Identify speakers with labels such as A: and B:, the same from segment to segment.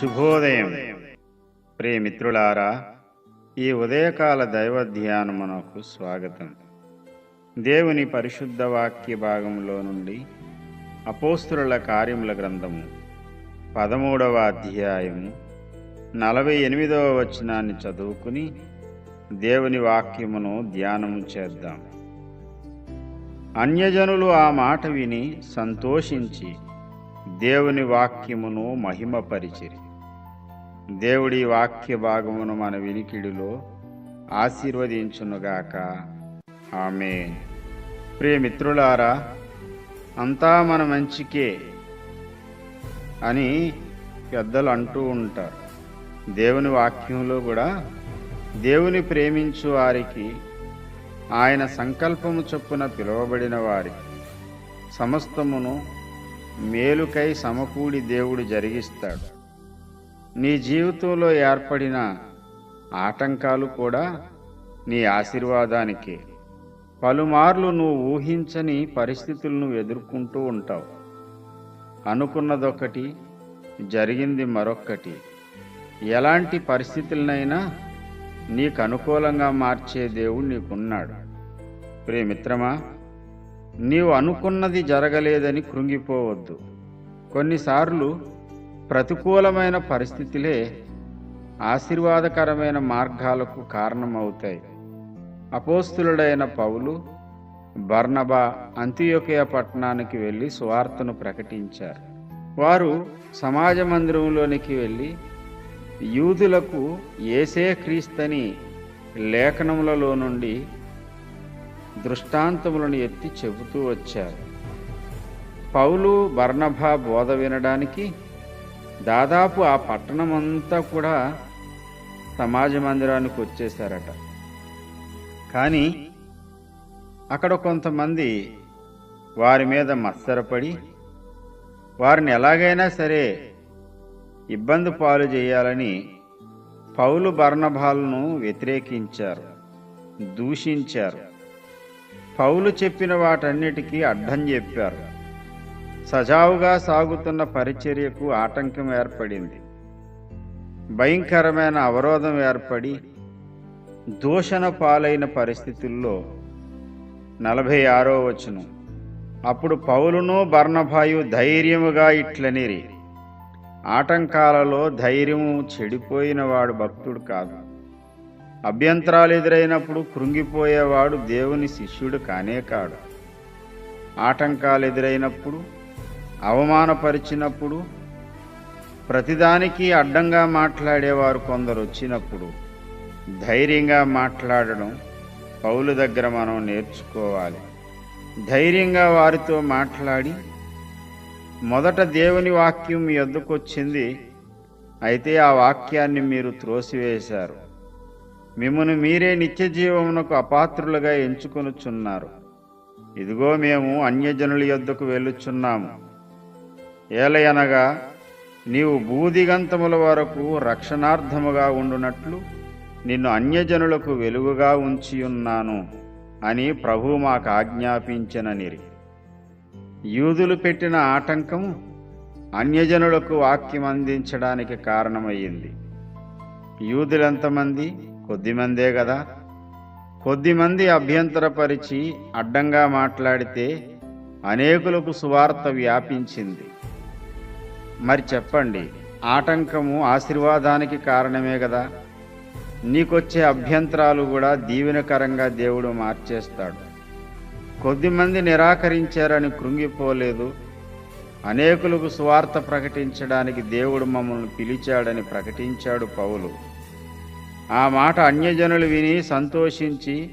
A: శుభోదయం. ప్రియమిత్రులారా ఈ ఉదయకాల దైవ ధ్యానమునకు స్వాగతం. దేవుని పరిశుద్ధ వాక్య భాగంలో నుండి అపోస్తుల కార్యముల గ్రంథము పదమూడవ అధ్యాయము నలభై ఎనిమిదవ వచనాన్ని చదువుకుని దేవుని వాక్యమును ధ్యానము చేద్దాం. అన్యజనులు ఆ మాట విని సంతోషించి దేవుని వాక్యమును మహిమపరిచిరి. దేవుడి వాక్య భాగమును మన వినికిడిలో ఆశీర్వదించునుగాక. ఆమె ప్రియమిత్రులారా అంతా మన మంచికే అని పెద్దలు అంటూ ఉంటారు. దేవుని వాక్యంలో కూడా దేవుని ప్రేమించు వారికి ఆయన సంకల్పము చొప్పున పిలువబడిన వారి సమస్తమును మేలుకై సమకూడి దేవుడు జరిగిస్తాడు. నీ జీవితంలో ఏర్పడిన ఆటంకాలు కూడా నీ ఆశీర్వాదానికే. పలుమార్లు నువ్వు ఊహించని పరిస్థితులను ఎదుర్కొంటూ ఉంటావు. అనుకున్నదొకటి జరిగింది మరొక్కటి. ఎలాంటి పరిస్థితులనైనా నీకు అనుకూలంగా మార్చే దేవుడు నీకున్నాడు. ప్రియమిత్రమా నీవు అనుకున్నది జరగలేదని కృంగిపోవద్దు. కొన్నిసార్లు ప్రతికూలమైన పరిస్థితులే ఆశీర్వాదకరమైన మార్గాలకు కారణమవుతాయి. అపోస్తులుడైన పౌలు బర్నబా అంత్యోకయ పట్టణానికి వెళ్ళి సువార్తను ప్రకటించారు. వారు సమాజ మందిరంలోనికి వెళ్ళి యూదులకు ఏసే క్రీస్తని లేఖనములలో నుండి దృష్టాంతములను ఎత్తి చెబుతూ వచ్చారు. పౌలు బర్ణభా బోధ వినడానికి దాదాపు ఆ పట్టణమంతా కూడా సమాజ మందిరానికి వచ్చేసారట కానీ అక్కడ కొంతమంది వారి మీద మత్సరపడి వారిని ఎలాగైనా సరే ఇబ్బంది పాలు చేయాలని పౌలు బర్ణభాలను వ్యతిరేకించారు దూషించారు. పౌలు చెప్పిన వాటన్నిటికీ అడ్డం చెప్పారు. సజావుగా సాగుతున్న పరిచర్యకు ఆటంకం ఏర్పడింది. భయంకరమైన అవరోధం ఏర్పడి దూషణ పాలైన పరిస్థితుల్లో నలభై ఆరో వచనం. అప్పుడు పౌలును బర్ణభాయు ధైర్యముగా ఇట్లనిరి. ఆటంకాలలో ధైర్యము చెడిపోయిన వాడు భక్తుడు కాదు. అభ్యంతరాలు ఎదురైనప్పుడు కృంగిపోయేవాడు దేవుని శిష్యుడు కానే కాడు. ఆటంకాలు ఎదురైనప్పుడు అవమానపరిచినప్పుడు ప్రతిదానికి అడ్డంగా మాట్లాడేవారు కొందరు వచ్చినప్పుడు ధైర్యంగా మాట్లాడడం పౌలు దగ్గర మనం నేర్చుకోవాలి. ధైర్యంగా వారితో మాట్లాడి మొదట దేవుని వాక్యం మీ వద్దకు అయితే ఆ వాక్యాన్ని మీరు త్రోసివేశారు. మిమ్మను మీరే నిత్య జీవమునకు అపాత్రులుగా ఎంచుకొనుచున్నారు. ఇదిగో మేము అన్యజనుల యొద్దకు వెళ్ళుచున్నాము. ఏలయనగా నీవు భూదిగంతముల వరకు రక్షణార్థముగా ఉండునట్లు నిన్ను అన్యజనులకు వెలుగుగా ఉంచియున్నాను అని ప్రభు మాకు ఆజ్ఞాపించననిరి. యూదులు పెట్టిన ఆటంకం అన్యజనులకు వాక్యం అందించడానికి కారణమయ్యింది. యూదులెంతమంది? కొద్దిమందే కదా కొద్దిమంది అభ్యంతరపరిచి అడ్డంగా మాట్లాడితే అనేకులకు సువార్త వ్యాపించింది. మరి చెప్పండి ఆటంకము ఆశీర్వాదానికి కారణమే కదా నీకొచ్చే అభ్యంతరాలు కూడా దీవెనకరంగా దేవుడు మార్చేస్తాడు. కొద్దిమంది నిరాకరించారని కృంగిపోలేదు. అనేకులకు స్వార్థ ప్రకటించడానికి దేవుడు మమ్మల్ని పిలిచాడని ప్రకటించాడు పౌలు. ఆ మాట అన్యజనులు విని సంతోషించి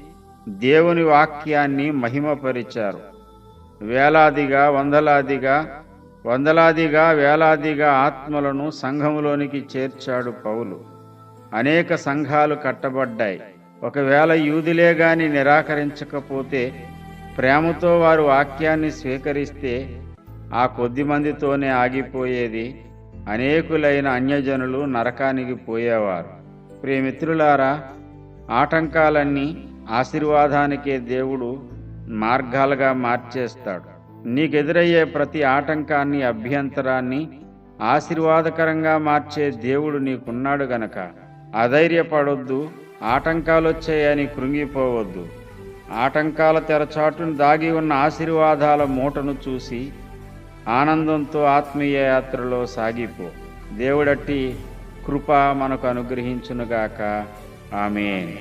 A: దేవుని వాక్యాన్ని మహిమపరిచారు. వేలాదిగా వందలాదిగా వందలాదిగా వేలాదిగా ఆత్మలను సంఘములోనికి చేర్చాడు పౌలు. అనేక సంఘాలు కట్టబడ్డాయి. ఒకవేళ యూదులే గాని నిరాకరించకపోతే ప్రేమతో వారు వాక్యాన్ని స్వీకరిస్తే ఆ కొద్ది మందితోనే ఆగిపోయేది. అనేకులైన అన్యజనులు నరకానికి పోయేవారు. ప్రియమిత్రులారా ఆటంకాలన్నీ ఆశీర్వాదానికే దేవుడు మార్గాలుగా మార్చేస్తాడు. నీకెదురయ్యే ప్రతి ఆటంకాన్ని అభ్యంతరాన్ని ఆశీర్వాదకరంగా మార్చే దేవుడు నీకున్నాడు గనక. అధైర్యపడొద్దు ఆటంకాలొచ్చాయని కృంగిపోవద్దు. ఆటంకాల తెరచాటును దాగి ఉన్న ఆశీర్వాదాల మూటను చూసి ఆనందంతో ఆత్మీయ యాత్రలో సాగిపో. దేవుడట్టి కృప మనకు అనుగ్రహించునుగాక. ఆమె